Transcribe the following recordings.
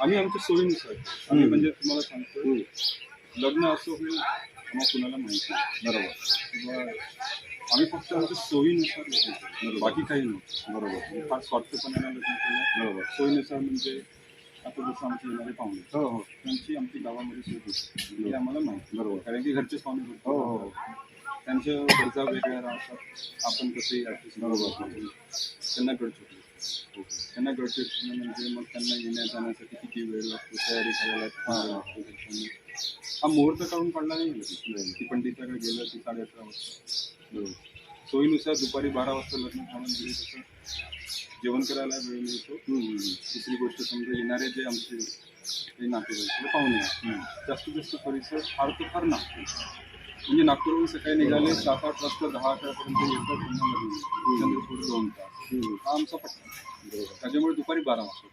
आम्ही आमच्या सोयीनुसार आम्ही म्हणजे तुम्हाला सांगतो लग्न असं होईल आम्हाला कुणाला माहिती बरोबर. किंवा आम्ही फक्त आमच्या सोयीनुसार लग्न केलं. बाकी काही नाही. बरोबर. फार स्वार्थपणाने लग्न केलं. बरोबर. सोयीनुसार म्हणजे आता जसं आमचे येणारे पाहुणे. हो हो. त्यांची आमची गावामध्ये सोय होती. हे आम्हाला माहिती बरोबर. कारण की घरचेच पाहुणे हो होते हो. त्यांच्या गरजा वेगळ्या राहतात. आपण ऍडजस्ट बरोबर. त्यांना गडचिरोली त्यांना गडचिरोली म्हणजे मग त्यांना येण्या जाण्यासाठी किती वेळ लागतो तयारी करायला लागतो. हा मुहूर्त काढून काढला नाही. की पंडिताकडे गेलं की साडे अकरा वाजता बरोबर. सोयीनुसार दुपारी बारा वाजता लग्न झालं म्हणजे तसं जेवण करायला वेळ मिळतो. दुसरी गोष्ट समजा येणारे जे आमचे ते नातेवाईक पाहुणे. जास्तीत जास्त परिसर फार तर फार नागपूर म्हणजे नागपूरहून सकाळी निघाले सात आठ वाजता दहा अकरापर्यंत येतात पुन्हा लग्न. चंद्रपूर दोन तास. हा आमचा पट्टा. त्याच्यामुळे दुपारी बारा वाजता.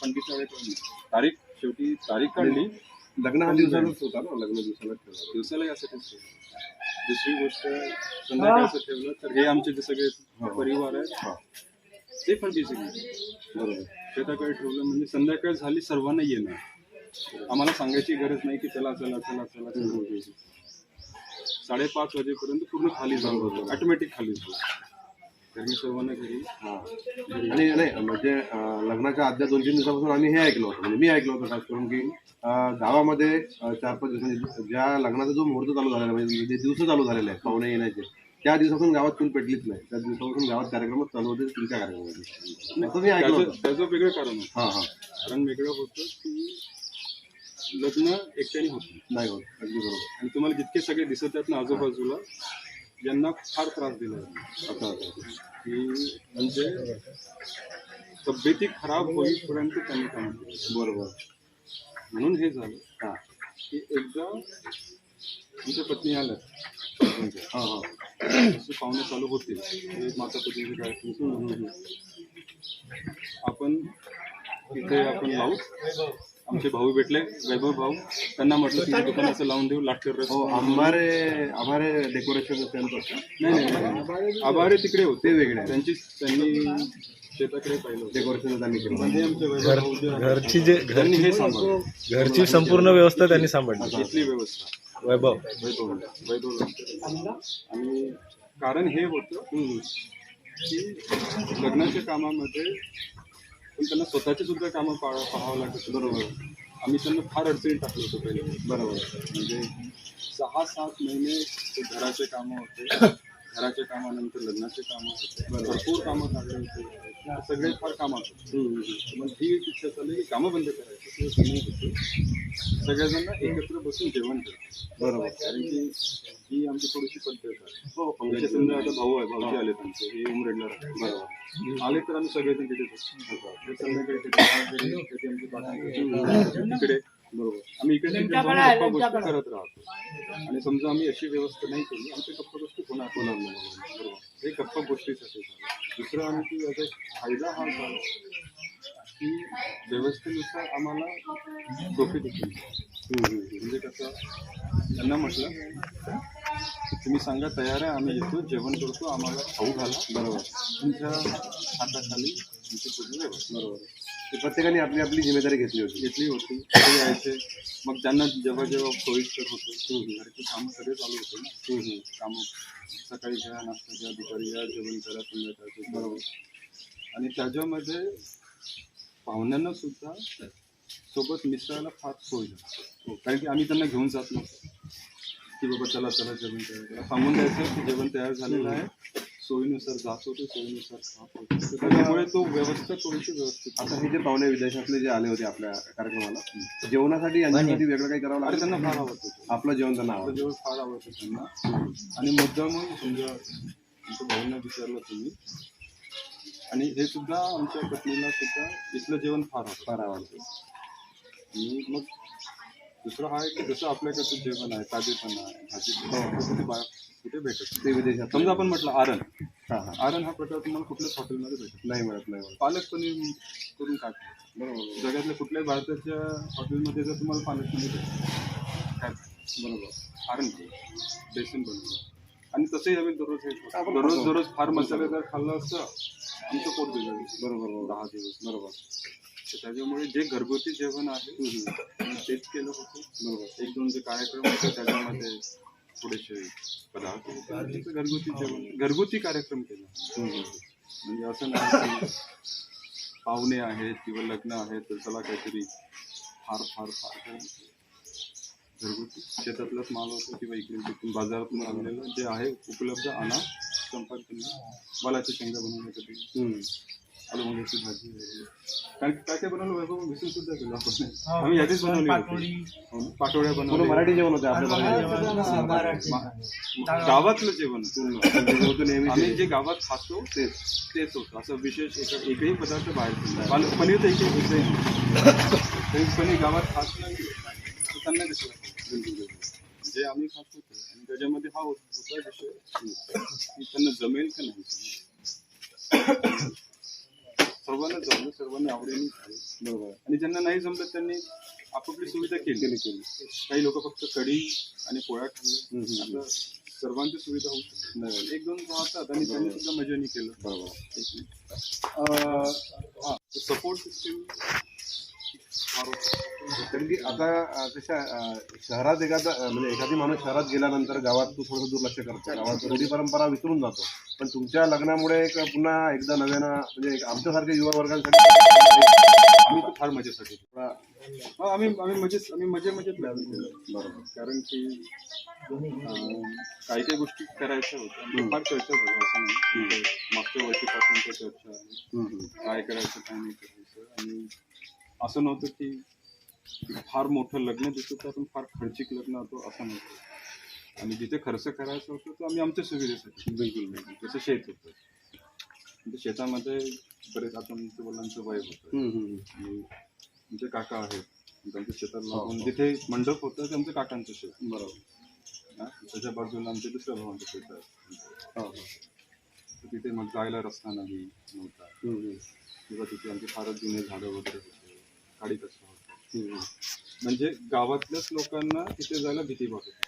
पंडितच्या वेळेत नाही. तारीख? शेवटी तारीख काढली. लग्न हा दिवसालाच होता ना? लग्न दिवसालाच ठेवला. दिवसाला ठेवलं. दुसरी गोष्ट संध्याकाळचं ठेवलं तर हे आमचे जे सगळे परिवार आहेत ते पण बिझी बरोबर. शेताकडे ठेवलं म्हणजे संध्याकाळ झाली सर्वांना येणं आम्हाला सांगायची गरज नाही की चला चला चला चला चला. साडेपाच वाजेपर्यंत पूर्ण खाली जाऊ ऑटोमॅटिक खाली तर मी सर्वांना घरी हा. आणि नाही म्हणजे लग्नाच्या आधल्या दोन तीन दिवसापासून आम्ही हे ऐकलं होतं. म्हणजे मी ऐकलं होतं खास करून की गावामध्ये चार पाच दिवस म्हणजे ज्या लग्नाचा जो मुहूर्त चालू झालेला म्हणजे जे दिवस चालू झालेले आहेत पाहुणे येण्याचे त्या दिवसापासून गावात चूल पेटलीच नाही. त्या दिवसापासून गावात कार्यक्रमच चालू होते तुमच्या कार्यक्रमामध्ये असं मी ऐकलं त्याचं वेगळं कारण हा हा. कारण वेगळं होतं की लग्न एकट्याने होत नाही. होत. अगदी बरोबर. आणि तुम्हाला जितके सगळे दिसत आहेत ना आजूबाजूला यांना फार त्रास दिला जातो. असं की म्हणजे तब्येती खराब होईपर्यंत त्यांनी काम केलं. बरोबर. म्हणून हे झालं. हा. की एकदा आमच्या पत्नी आल्या. हा हा. पाहुणे चालू होते ते माता पत्नीचे कार्यक्रम आपण इथे आपण लावू आमचे भाऊ भेटले वैभव भाऊ. त्यांना म्हटलं की दुकानाचं लावून देऊ लाटकर रस. हो हमारे हमारे डेकोरेशन नाही नाही, आभारे तिकडे होते. वेगळे. त्यांची त्यांनी शेताकडे पाहिलं होतं. डेकोरेशन त्यांनी केलं. पण हे आमचे वैभव भाऊ जे आहेत, घरची जे त्यांनी हे सांभाळलं. घरची संपूर्ण व्यवस्था त्यांनी सांभाळली. इथली व्यवस्था. वैभव. वैभव. वैभव. आणि कारण हे होतं की लग्नाच्या कामामध्ये पण त्यांना स्वतःचे सुद्धा कामं पा पाहावं लागत. बरोबर. आम्ही त्यांना फार अडचणीत टाकलं होतं पहिले. बरोबर. म्हणजे सहा सात महिने ते घराचे कामं होते. घराच्या कामानंतर लग्नाचे कामं होते. भरपूर कामं काढले होते. सगळे फार कामात होते. मग ही इच्छा चालली की कामं बंद करायची. होते सगळेजण एकत्र बसून जेवण करायचं बरोबर. कारण की ही आमची थोडीशी पद्धत आहे. जसे समजा आता भाऊ आहे भाऊचे आले त्यांचे. हे उमरेडला राहतात. बरोबर. आले तर आम्ही सगळेजण तिथे बसतो. ते संध्याकाळी तिथे आमची. तिकडे बरोबर आम्ही इकडे तिकडे जाऊन गप्पा गोष्टी करत राहतो. आणि समजा आम्ही अशी व्यवस्था नाही केली आमच्या गप्पा गोष्टी होणार होणार नाही बरोबर. हे गप्पा गोष्टीसाठी झालं. दुसरं आणखी याचा फायदा हा झाला की व्यवस्थेनुसार आम्हाला डोके देखील म्हणजे कसं त्यांना म्हटलं तुम्ही सांगा तयार आहे? आम्ही येतो जेवण करतो. आम्हाला खाऊ घाला. बरोबर. तुमच्या हाताखाली तुमची पूर्ण व्यवस्था. बरोबर. ते प्रत्येकाने आपली आपली जिम्मेदारी घेतली होती. घेतली होती. ते यायचे. मग त्यांना जेव्हा जेव्हा सोयीस्कर होतं घरचे कामं सगळे चालू होते ना. कामं. सकाळी घ्या नाश्ता घ्या दुपारी घ्या जेवण करा संध्याकाळचे बरोबर. आणि त्याच्यामध्ये पाहुण्यांना सुद्धा सोबत मिसळायला फार सोय झाली. कारण की आम्ही त्यांना घेऊन जात नव्हतो. की बाबा चला चला जेवण करायचं सांगून द्यायचं की जेवण तयार झालेलं आहे. सोयीनुसार जात होते सोयीनुसार खात होते. तर त्याच्यामुळे तो व्यवस्था थोडीशी व्यवस्थित आता हे जे पाहुणे विदेशातले जे आले होते आपल्या कार्यक्रमाला जेवणासाठी यांच्यासाठी वेगळं काही करावं लागलं? त्यांना फार आवडतं. आपलं जेवण त्यांना आपलं आवडतं जेवण फार आवडतं त्यांना. आणि मुद्दा मग समजा आमच्या भाऊंना विचारलं तुम्ही. आणि हे सुद्धा आमच्या पत्नीला सुद्धा इथलं जेवण फार फार आवडतं. आणि मग दुसरं हा आहे की जसं आपल्याकडचं जेवण आहे ताजेपणा आहे भाजी कुठे बा कुठे भेटत. ते विदेशात. समजा आपण म्हटलं आरण. हा हा. आरण हा प्रकार तुम्हाला कुठल्याच हॉटेलमध्ये भेटत नाही. मिळत नाही मिळत. पालक पनीर करून काय बरोबर जगातल्या कुठल्याही भारताच्या हॉटेलमध्ये जर तुम्हाला पालक पनीर भेटतं काय बरोबर. आरण बेसन बनवलं आणि तसंही आम्ही दररोज हे. आपण दररोज. दररोज फार मसालेदार खाल्लं असतं आमचं पोट बिघडलं. बरोबर बरोबर. दहा दिवस. बरोबर. त्याच्यामुळे जे घरगुती जेवण आहे तेच केलं होतं. एक दोन जे कार्यक्रम होते त्याच्यामध्ये थोडेसे पदार्थ घरगुती जेवण घरगुती कार्यक्रम केला. म्हणजे असं नाही की पाहुणे आहेत किंवा लग्न आहे तर चला काहीतरी फार फार फार. घरगुती. शेतातलाच माल होतो किंवा इकडे तिकडून बाजारातून आणलेलं जे आहे उपलब्ध आणा. संपर्क. वालाची शेंगा बनवण्यासाठी. भाजी. कारण की काय काय बनवलं वैभव विसरून सुद्धा केलं आपण. आम्ही यादीच बनवली होती. हो ना? पाटोळ्या पूर्ण बनवल्या. मराठी जेवण होते आपल्या गावातलं जेवण पूर्ण. होतं नेहमी आम्ही जे गावात खातो तेच. तेच होतं. असं विशेष एक एकही पदार्थ बाहेर पनीर तर एकही एकही नाही. तरी पनीर गावात खात नाही. त्यांना कसं? जे आम्ही खात होतो. आणि त्याच्यामध्ये हा होत- विषय. की त्यांना जमेल का नाही सर्वांना जमलं सर्वांनी आवडीने खाल्लं बरोबर आणि ज्यांना नाही जमलं त्यांनी आपापली सुविधा केली. केली काही लोक फक्त कढी आणि पोळ्या खाल्ले. आता सर्वांची सुविधा होऊ शकते. एक दोन राहतात आणि त्यांनी सुद्धा मजानी केलं. बरोबर. सपोर्ट सिस्टीम कारण की आता कशा शहरात एखादा म्हणजे एखादी माणूस शहरात गेल्यानंतर गावात तू थोडंसं दुर्लक्ष करतो. गावात रूढी परंपरा विसरून जातो. पण तुमच्या लग्नामुळे एक पुन्हा एकदा नव्यानं म्हणजे आमच्यासारख्या युवा वर्गांसाठी आम्ही फार मजेसाठी. आम्ही आम्ही मजेत आम्ही मजे मजेत बरोबर. कारण की काही काही गोष्टी करायच्या होत्या. फार चर्चा झाल्या असं नाही मागच्या वर्षीपासून चर्चा. काय करायचं काय नाही करायचं. आणि असं नव्हतं की फार मोठं लग्न दिसत होतं पण फार खर्चिक लग्न होतं असं नव्हतं. आणि जिथे खर्च करायचा होता तो आम्ही आमच्या सुविधेसाठी बिलकुल नाही. जसं शेत होतं. म्हणजे शेतामध्ये बरेच आता आमच्या वडिलांचं वय होतं. आमचे काका आहेत त्यांच्या शेताला लागून जिथे मंडप होतं ते आमच्या काकांचं शेत. बरोबर. हा, त्याच्या बाजूला आमच्या दुसऱ्या भावांचं शेत आहे. हो, हो. तर तिथे मग जायला रस्ता नाही नव्हता. किंवा तिथे आमचे फारच जुने झाडं वगैरे होतं हम्म, म्हणजे गावातल्याच लोकांना तिथे जायला भीती वाटत होती.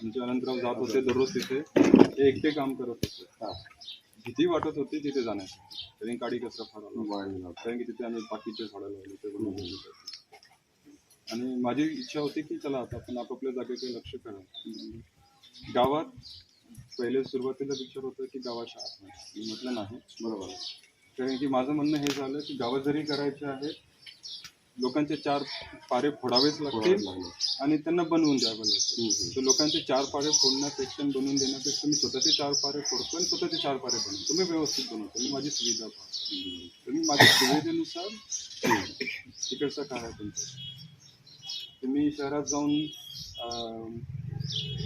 म्हणजे अनंतराव जात होते दररोज तिथे. ते एकटे काम करत होते. हा. भीती वाटत होती तिथे जाण्यासाठी कारण काडी कचरा होतं. कारण की तिथे आम्ही बाकीचे झाडं लावले ते. आणि माझी इच्छा होती की चला आता आपण आपापल्या जागेकडे लक्ष करा गावात पहिले सुरुवातीला विचार होता की गावाच्या आत म्हटलं नाही. बरोबर. कारण की माझं म्हणणं हे झालं की गावात जरी करायचे आहे लोकांचे चार पारे फोडावेच लागतील. आणि त्यांना बनवून द्यावं लागतं. तर लोकांचे चार पारे फोडण्यापेक्षा बनवून देण्यापेक्षा मी स्वतःचे चार पारे फोडतो आणि स्वतःचे चार पारे बनवतो. मी व्यवस्थित बनवतो. मी माझी सुविधा पाहतो. मी माझ्या सुविधेनुसार तिकडचं काय आहे तुमचं. तुम्ही शहरात जाऊन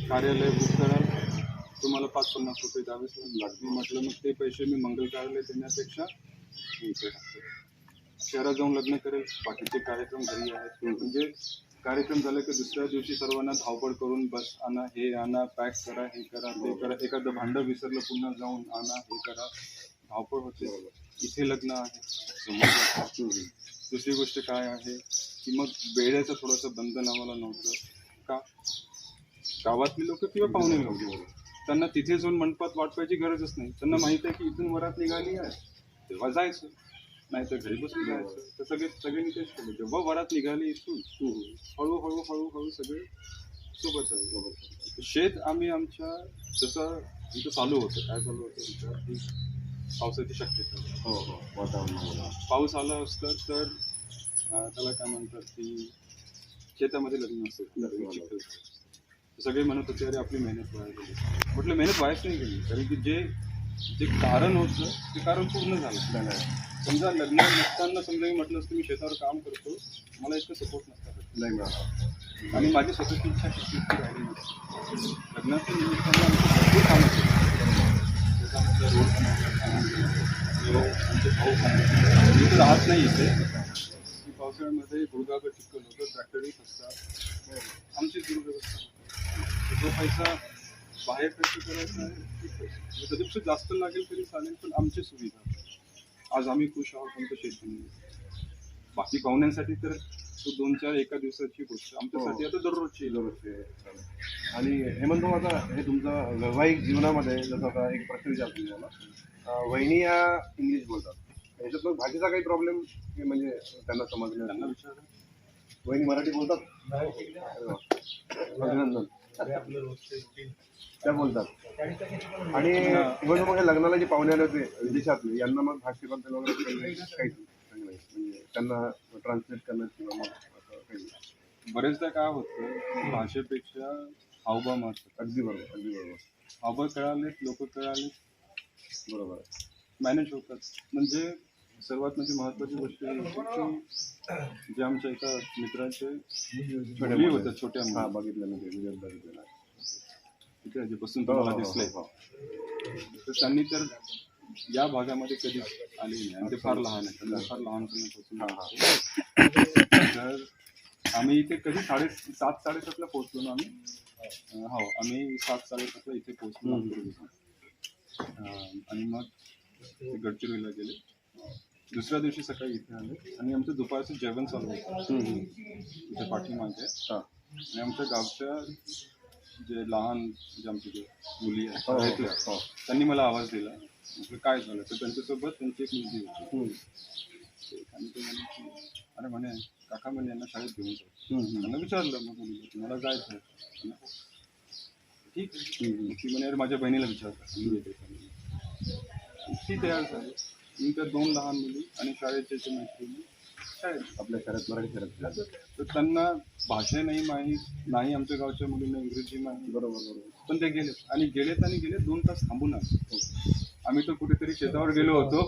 कार्यालय बुक कराल. तुम्हाला पाच पन्नास रुपये द्यावेच लागतील. म्हटलं मग ते पैसे मी मंगल कार्यालय देण्यापेक्षा शहरात जाऊन लग्न करेल बाकीचे कार्यक्रम घरी आहेत. म्हणजे कार्यक्रम झाले की दुसऱ्या दिवशी सर्वांना धावपळ करून बस आणा हे आणा पॅक करा हे करा ते करा. एखादं भांडं विसरलं पुन्हा जाऊन आणा हे करा. धावपळ होते. इथे लग्न आहे. दुसरी गोष्ट काय आहे की मग वेळेचं थोडंसं बंधन आम्हाला नव्हतं. का? गावातली लोक किंवा पाहुणे लोक? त्यांना तिथे जाऊन मंडपात वाटपायची गरजच नाही. त्यांना माहीत आहे की इथून वरात निघाली आहे. तेव्हा जायचं. नाही तर घरी बसून जायचं तर सगळे सगळ्यांनी तेच केलं. जेव्हा वरात निघाली इथून हळूहळू हळूहळू सगळे सोबत आहे शेत आम्ही आमच्या जसं इथं चालू होतं. काय चालू होतं? की पावसाची शक्यता. हो हो. वातावरण पाऊस आला असतं तर त्याला काय म्हणतात की शेतामध्ये लग्न असतं. सगळे म्हणत होते अरे आपली मेहनत वाया गेली. म्हटलं मेहनत वायाच नाही गेली. कारण की जे जे कारण होतं ते कारण पूर्ण झालं. समजा लग्न नसताना समजा मी म्हटलं असतं मी शेतावर काम करतो मला इतकं सपोर्ट नसता. नाही मिळाला आणि माझी स्वतःची इच्छा इतकी राहिली नसती. लग्नाच्या निमित्तानं आमची भरपूर कामं बनवले. मी तर राहत नाही इथे मी पावसाळ्यामध्ये गुडगावकर चिखल होतं ट्रॅक्टरही असतात आमची दुर्व्यवस्था होती. जो पैसा बाहेर खर्च करायचा आहे. म्हणजे जास्त लागेल तरी चालेल पण आमची सुविधा आज आम्ही खुश आहोत आमचं शेत बनवलं. बाकी पाहुण्यांसाठी तर तो दोन चार एका दिवसाची गोष्ट. आमच्यासाठी आता दररोजची दररोजचे. आणि हेमंत आता हे तुमचं वैवाहिक जीवनामध्ये जसं आता एक प्रश्न विचारतो अं, वहिनी या इंग्लिश बोलतात. याच्यात मग भाषेचा काही प्रॉब्लेम म्हणजे त्यांना समजलं त्यांना विचारा. वहिनी मराठी बोलतात. अभिनंदन. त्या बोलतात. आणि इव्हन मग लग्नाला जे पाहुणे आले होते विदेशातले यांना मग भाषेबद्दल वगैरे काही. म्हणजे त्यांना ट्रान्सलेट करणं किंवा मग काही बरेचदा काय होतं भाषेपेक्षा हावभाव महत्त्वाचा अगदी बरोबर अगदी बरोबर. हावभाव कळालेत लोक कळालेत. बरोबर. मॅनेज होतात. म्हणजे सर्वात म्हणजे महत्वाची गोष्ट ही होती की जे आमच्या एका मित्राचे मुली होत्या छोट्या हा बघितलं मी व्हिडिओ बघितलेला आहे. तिथे जे बसून हो, हो, तुम्हाला हो, दिसले हो. तर त्यांनी तर या भागामध्ये कधीच आले नाही. आणि ते फार लहान आहेत. त्यांना फार लहानपणापासून तर आम्ही इथे कधी साडे सात साडेसातला पोहोचलो ना आम्ही. हो आम्ही सात साडेसातला इथे पोहोचलो. आणि मग गडचिरोलीला गेले. दुसऱ्या दिवशी सकाळी इथे आले. आणि आमचं दुपारचं जेवण चालू होतं. इथे पाठीमागे. आणि आमच्या गावच्या जे लहान जे आमचे जे मुली आहेत हो, हो, हो. त्यांनी मला आवाज दिला. म्हटलं काय झालं? तर त्यांच्यासोबत त्यांची एक मुलगी होती. आणि ते म्हणे अरे म्हणे काका म्हणे यांना शाळेत घेऊन जाऊ. त्यांना विचारलं मग मुलीला तुम्हाला जायचं. ठीक आहे. ती म्हणे अरे माझ्या बहिणीला विचारतात. ती तयार झाली. त्या दोन लहान मुली आणि शाळेचे जे मैत्रिणी शाळेत. आपल्या शहरात मराठी शहरात तर त्यांना भाषा नाही माहीत नाही आमच्या गावच्या मुलींना इंग्रजी माहीत. बरोबर बरोबर. पण ते गेले आणि गेलेत आणि गेले दोन तास थांबून आले. आम्ही तर कुठेतरी शेतावर गेलो होतो.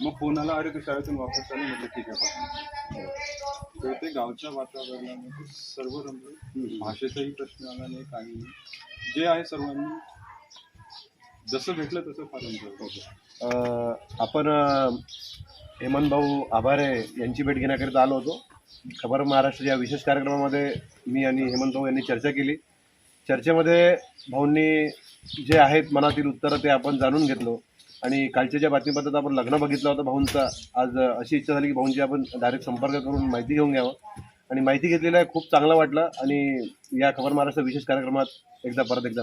मग फोन आला अरे तू शाळेतून वापस आले? म्हटलं ठीक आहे तर ते गावच्या वातावरणामध्ये सर्व रमले भाषेचाही प्रश्न आला नाही काही नाही. जे आहे सर्वांनी जसं भेटलं तसं फार आपण हेमंत भाऊ आभारे यांची भेट घेण्याकरिता आलो होतो. खबर महाराष्ट्र या विशेष कार्यक्रमामध्ये मी आणि हेमंत भाऊ यांनी चर्चा केली. चर्चेमध्ये भाऊंनी जे आहेत मनातील उत्तरं ते आपण जाणून घेतलो. आणि कालच्या ज्या बातमीपत्रात आपण लग्न बघितलं होतं भाऊंचा. आज अशी इच्छा झाली की भाऊंची आपण डायरेक्ट संपर्क करून माहिती घेऊन घ्यावं. आणि माहिती घेतलेलं आहे खूप चांगलं वाटलं. आणि या खबर महाराष्ट्र विशेष कार्यक्रमात एकदा परत एकदा